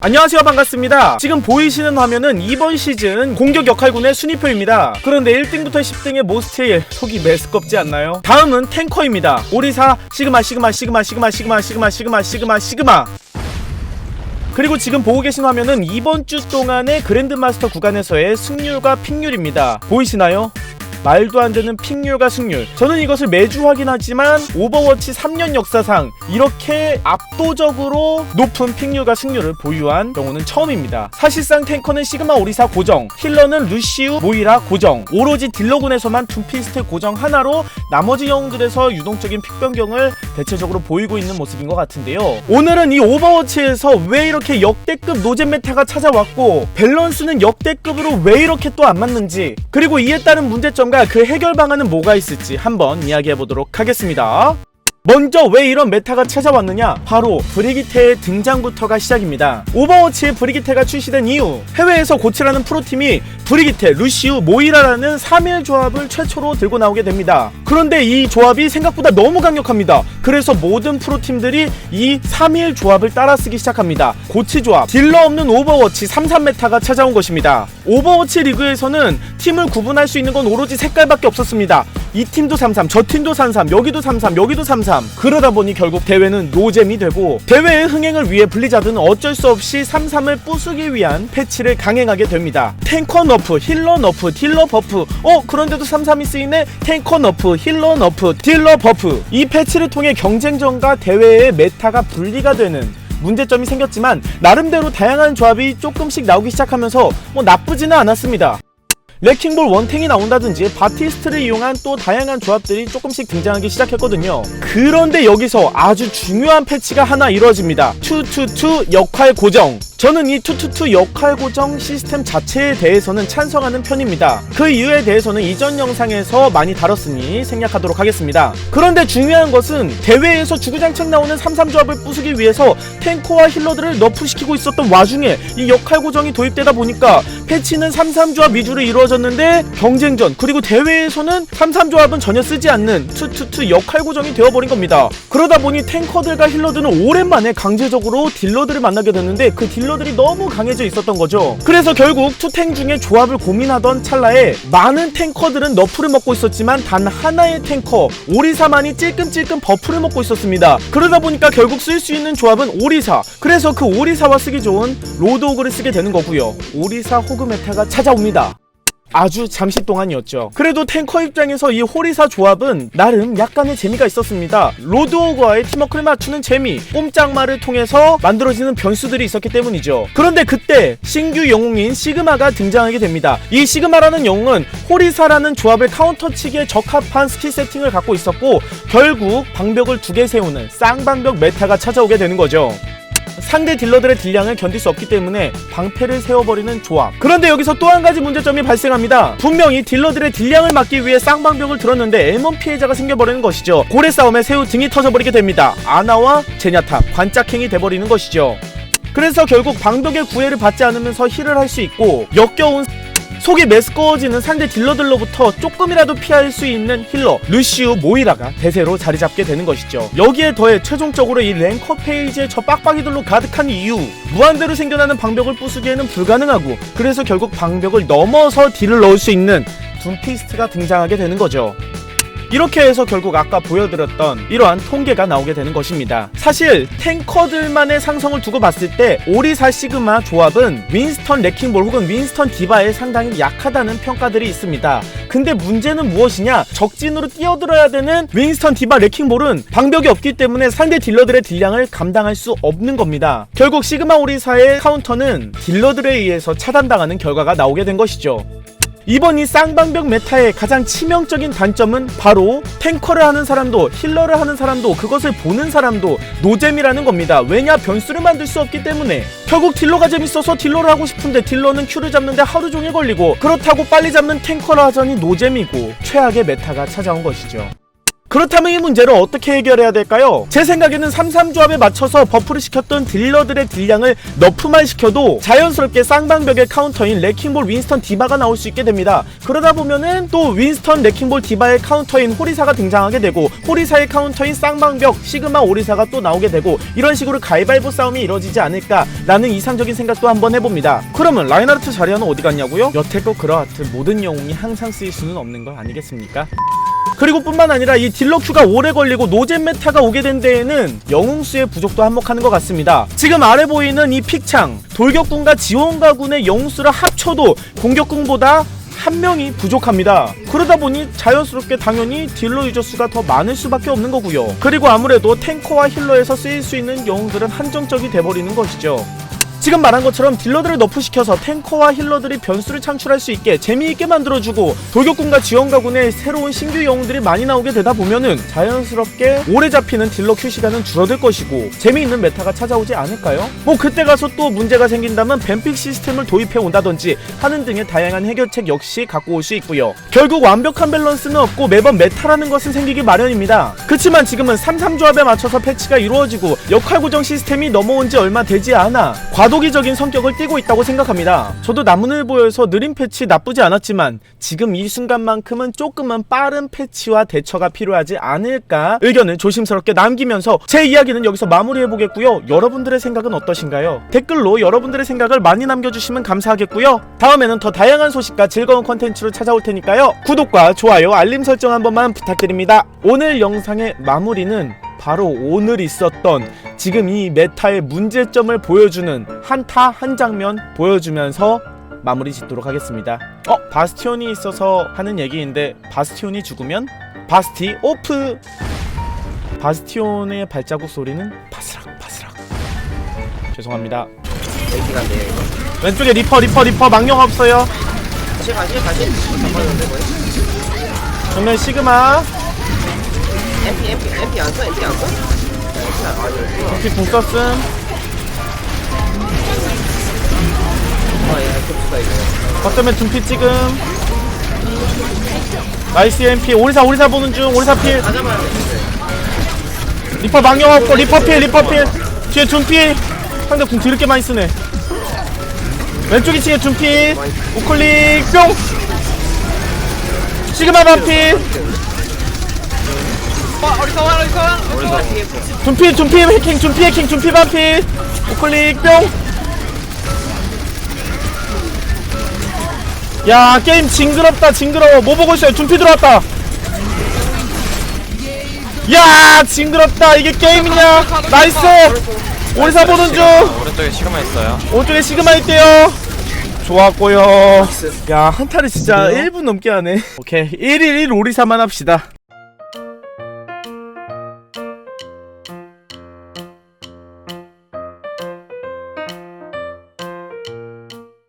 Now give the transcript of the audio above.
안녕하세요. 반갑습니다. 지금 보이시는 화면은 이번 시즌 공격 역할군의 순위표입니다. 그런데 1등부터 10등의 모스트에 속이 메스껍지 않나요? 다음은 탱커입니다. 오리사 시그마 시그마 시그마 시그마 시그마 시그마 시그마 시그마 시그마. 그리고 지금 보고 계신 화면은 이번 주 동안의 그랜드마스터 구간에서의 승률과 픽률입니다. 보이시나요? 말도 안 되는 픽률과 승률. 저는 이것을 매주 확인하지만 오버워치 3년 역사상 이렇게 압도적으로 높은 픽률과 승률을 보유한 경우는 처음입니다. 사실상 탱커는 시그마 오리사 고정, 힐러는 루시우 모이라 고정, 오로지 딜러군에서만 둠피스트 고정 하나로 나머지 영웅들에서 유동적인 픽 변경을 대체적으로 보이고 있는 모습인 것 같은데요. 오늘은 이 오버워치에서 왜 이렇게 역대급 노잼 메타가 찾아왔고 밸런스는 역대급으로 왜 이렇게 또 안 맞는지 그리고 이에 따른 문제점과 그 해결 방안은 뭐가 있을지 한번 이야기해 보도록 하겠습니다. 먼저 왜 이런 메타가 찾아왔느냐? 바로 브리기테의 등장부터가 시작입니다. 오버워치에 브리기테가 출시된 이후 해외에서 고치라는 프로팀이 브리기테, 루시우, 모이라라는 3일 조합을 최초로 들고 나오게 됩니다. 그런데 이 조합이 생각보다 너무 강력합니다. 그래서 모든 프로팀들이 이 3일 조합을 따라 쓰기 시작합니다. 고치 조합, 딜러 없는 오버워치 33 메타가 찾아온 것입니다. 오버워치 리그에서는 팀을 구분할 수 있는 건 오로지 색깔밖에 없었습니다. 이 팀도 33, 저 팀도 33, 여기도 33, 여기도 33. 그러다 보니 결국 대회는 노잼이 되고 대회의 흥행을 위해 블리자드는 어쩔 수 없이 33을 부수기 위한 패치를 강행하게 됩니다. 탱커 너프, 힐러 너프, 딜러 버프. 어, 그런데도 33이 쓰이네. 탱커 너프, 힐러 너프, 딜러 버프. 이 패치를 통해 경쟁전과 대회의 메타가 분리가 되는 문제점이 생겼지만 나름대로 다양한 조합이 조금씩 나오기 시작하면서 뭐 나쁘지는 않았습니다. 레킹볼 원탱이 나온다든지 바티스트를 이용한 또 다양한 조합들이 조금씩 등장하기 시작했거든요. 그런데 여기서 아주 중요한 패치가 하나 이루어집니다. 222 역할 고정. 저는 이 투투투 역할 고정 시스템 자체에 대해서는 찬성하는 편입니다. 그 이유에 대해서는 이전 영상에서 많이 다뤘으니 생략하도록 하겠습니다. 그런데 중요한 것은 대회에서 주구장창 나오는 33조합을 부수기 위해서 탱커와 힐러들을 너프시키고 있었던 와중에 이 역할 고정이 도입되다 보니까 패치는 33조합 위주로 이루어 졌는데 경쟁전 그리고 대회에서는 33조합은 전혀 쓰지 않는 투투투 역할 고정이 되어버린 겁니다. 그러다 보니 탱커들과 힐러들은 오랜만에 강제적으로 딜러들을 만나게 됐는데 그 딜러들이 너무 강해져 있었던 거죠. 그래서 결국 투탱 중에 조합을 고민하던 찰나에 많은 탱커들은 너프를 먹고 있었지만 단 하나의 탱커 오리사만이 찔끔찔끔 버프를 먹고 있었습니다. 그러다 보니까 결국 쓸 수 있는 조합은 오리사. 그래서 그 오리사와 쓰기 좋은 로드 오그를 쓰게 되는 거고요. 오리사 호그 메타가 찾아옵니다. 아주 잠시 동안이었죠. 그래도 탱커 입장에서 이 호리사 조합은 나름 약간의 재미가 있었습니다. 로드오그와의 팀워크를 맞추는 재미, 꼼짝말을 통해서 만들어지는 변수들이 있었기 때문이죠. 그런데 그때 신규 영웅인 시그마가 등장하게 됩니다. 이 시그마라는 영웅은 호리사라는 조합을 카운터치기에 적합한 스킬 세팅을 갖고 있었고 결국 방벽을 두 개 세우는 쌍방벽 메타가 찾아오게 되는 거죠. 상대 딜러들의 딜량을 견딜 수 없기 때문에 방패를 세워버리는 조합. 그런데 여기서 또 한 가지 문제점이 발생합니다. 분명히 딜러들의 딜량을 막기 위해 쌍방벽을 들었는데 M1 피해자가 생겨버리는 것이죠. 고래 싸움에 새우 등이 터져버리게 됩니다. 아나와 제냐타 관짝행이 돼버리는 것이죠. 그래서 결국 방벽의 구애를 받지 않으면서 힐을 할 수 있고 역겨운 속이 메스꺼워지는 상대 딜러들로부터 조금이라도 피할 수 있는 힐러 루시우 모이라가 대세로 자리 잡게 되는 것이죠. 여기에 더해 최종적으로 이 랭커 페이지에 저 빡빡이들로 가득한 이유 무한대로 생겨나는 방벽을 부수기에는 불가능하고 그래서 결국 방벽을 넘어서 딜을 넣을 수 있는 둠피스트가 등장하게 되는 거죠. 이렇게 해서 결국 아까 보여드렸던 이러한 통계가 나오게 되는 것입니다. 사실 탱커들만의 상성을 두고 봤을 때 오리사 시그마 조합은 윈스턴 레킹볼 혹은 윈스턴 디바에 상당히 약하다는 평가들이 있습니다. 근데 문제는 무엇이냐? 적진으로 뛰어들어야 되는 윈스턴 디바 레킹볼은 방벽이 없기 때문에 상대 딜러들의 딜량을 감당할 수 없는 겁니다. 결국 시그마 오리사의 카운터는 딜러들에 의해서 차단당하는 결과가 나오게 된 것이죠. 이번 이 쌍방벽 메타의 가장 치명적인 단점은 바로 탱커를 하는 사람도 힐러를 하는 사람도 그것을 보는 사람도 노잼이라는 겁니다. 왜냐 변수를 만들 수 없기 때문에 결국 딜러가 재밌어서 딜러를 하고 싶은데 딜러는 큐를 잡는데 하루 종일 걸리고 그렇다고 빨리 잡는 탱커를 하자니 노잼이고 최악의 메타가 찾아온 것이죠. 그렇다면 이 문제를 어떻게 해결해야 될까요? 제 생각에는 3-3조합에 맞춰서 버프를 시켰던 딜러들의 딜량을 너프만 시켜도 자연스럽게 쌍방벽의 카운터인 레킹볼 윈스턴 디바가 나올 수 있게 됩니다. 그러다 보면은 또 윈스턴 레킹볼 디바의 카운터인 호리사가 등장하게 되고 호리사의 카운터인 쌍방벽 시그마 오리사가 또 나오게 되고 이런 식으로 가위바위보 싸움이 이루어지지 않을까라는 이상적인 생각도 한번 해봅니다. 그러면 라인하르트 자리아는 어디 갔냐고요? 여태껏 그러하듯 모든 영웅이 항상 쓰일 수는 없는 거 아니겠습니까? 그리고 뿐만 아니라 이 딜러 큐가 오래 걸리고 노잼 메타가 오게 된 데에는 영웅수의 부족도 한몫하는 것 같습니다. 지금 아래 보이는 이 픽창 돌격군과 지원가군의 영웅수를 합쳐도 공격군보다 한 명이 부족합니다. 그러다 보니 자연스럽게 당연히 딜러 유저 수가 더 많을 수밖에 없는 거고요. 그리고 아무래도 탱커와 힐러에서 쓰일 수 있는 영웅들은 한정적이 돼버리는 것이죠. 지금 말한 것처럼 딜러들을 너프시켜서 탱커와 힐러들이 변수를 창출할 수 있게 재미있게 만들어주고 돌격군과 지원가군의 새로운 신규 영웅들이 많이 나오게 되다 보면은 자연스럽게 오래 잡히는 딜러 큐 시간은 줄어들 것이고 재미있는 메타가 찾아오지 않을까요? 뭐 그때 가서 또 문제가 생긴다면 뱀픽 시스템을 도입해 온다든지 하는 등의 다양한 해결책 역시 갖고 올 수 있고요. 결국 완벽한 밸런스는 없고 매번 메타라는 것은 생기기 마련입니다. 그렇지만 지금은 3-3 조합에 맞춰서 패치가 이루어지고 역할 고정 시스템이 넘어온 지 얼마 되지 않아 과 도기적인 성격을 띠고 있다고 생각합니다. 저도 나무늘보에서 느린 패치 나쁘지 않았지만 지금 이 순간만큼은 조금은 빠른 패치와 대처가 필요하지 않을까 의견을 조심스럽게 남기면서 제 이야기는 여기서 마무리해보겠고요. 여러분들의 생각은 어떠신가요? 댓글로 여러분들의 생각을 많이 남겨주시면 감사하겠고요. 다음에는 더 다양한 소식과 즐거운 컨텐츠로 찾아올 테니까요. 구독과 좋아요, 알림 설정 한 번만 부탁드립니다. 오늘 영상의 마무리는 바로 오늘 있었던 지금 이 메타의 문제점을 보여주는 한타 한 장면 보여주면서 마무리 짓도록 하겠습니다. 어, 바스티온이 있어서 하는 얘기인데 바스티온이 죽으면 바스티 오프. 바스티온의 발자국 소리는 바스락 바스락. 죄송합니다. 이거 왼쪽에 리퍼 리퍼 리퍼 망령 없어요. 다시 가시 가시 잠깐만요 뭐야 정면 시그마 MP MP MP 안 써 MP 안써 MP 안 아니 혹시 궁 썼음. 아예 급수가 이거 거점에 둠피 찍음. 나이스 MP. 오리사 오리사 보는 중. 오리사 필. 다 잡아야 돼. 리퍼 망령 없고 리퍼 필 리퍼 필. 뒤에 둠피. 상대 궁 드럽게 많이 쓰네. 왼쪽 2층에 둠피. 우클릭 뿅. 시그마 반피 오리사 뒤에 뭐 둠피 둠피 해킹 둠피 해킹 둠피 반피 우클릭 뿅 야, 게임 징그럽다, 징그러워. 뭐 보고 있어요? 둠피 들어왔다. 야, 징그럽다. 이게 게임이냐? 나이스! 오리사 보는 중! 오른쪽에 시그마 있어요. 오른쪽에 시그마 있대요. 좋았고요. 야, 한타를 진짜 1분 넘게 하네. 오케이. 1일 1 오리사만 합시다.